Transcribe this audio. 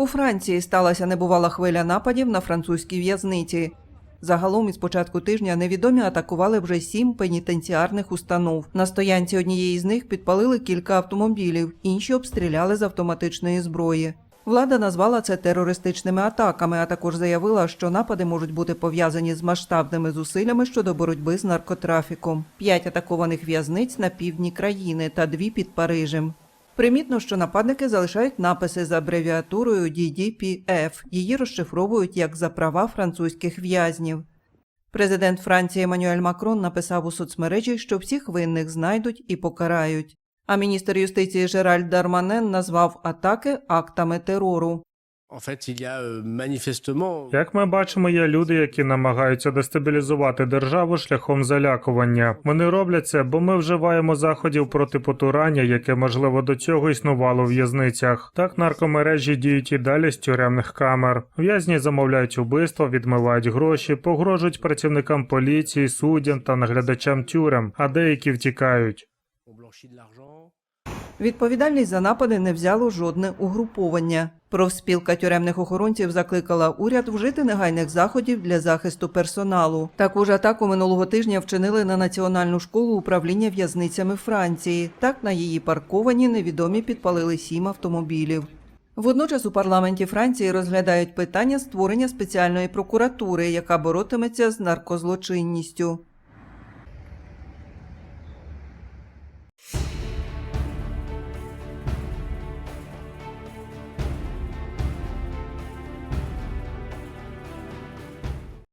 У Франції сталася небувала хвиля нападів на французькі в'язниці. Загалом із початку тижня невідомі атакували вже сім пенітенціарних установ. На стоянці однієї з них підпалили кілька автомобілів, інші обстріляли з автоматичної зброї. Влада назвала це терористичними атаками, а також заявила, що напади можуть бути пов'язані з масштабними зусиллями щодо боротьби з наркотрафіком. П'ять атакованих в'язниць на півдні країни та дві під Парижем. Примітно, що нападники залишають написи з абревіатурою DDPF. Її розшифровують як за права французьких в'язнів. Президент Франції Еммануель Макрон написав у соцмережі, що всіх винних знайдуть і покарають. А міністр юстиції Жеральд Дарманен назвав атаки актами терору. Euh, manifestement Як ми бачимо, є люди, які намагаються дестабілізувати державу шляхом залякування. Вони роблять це, бо ми вживаємо заходів проти потурання, яке можливо до цього існувало в в'язницях. Так наркомережі діють і далі з тюремних камер. В'язні замовляють убивства, відмивають гроші, погрожують працівникам поліції, суддям та наглядачам тюрем, а деякі втікають. Відповідальність за напади не взяло жодне угруповання. Профспілка тюремних охоронців закликала уряд вжити негайних заходів для захисту персоналу. Таку ж атаку минулого тижня вчинили на національну школу управління в'язницями Франції. Так на її парковані невідомі підпалили сім автомобілів. Водночас у парламенті Франції розглядають питання створення спеціальної прокуратури, яка боротиметься з наркозлочинністю.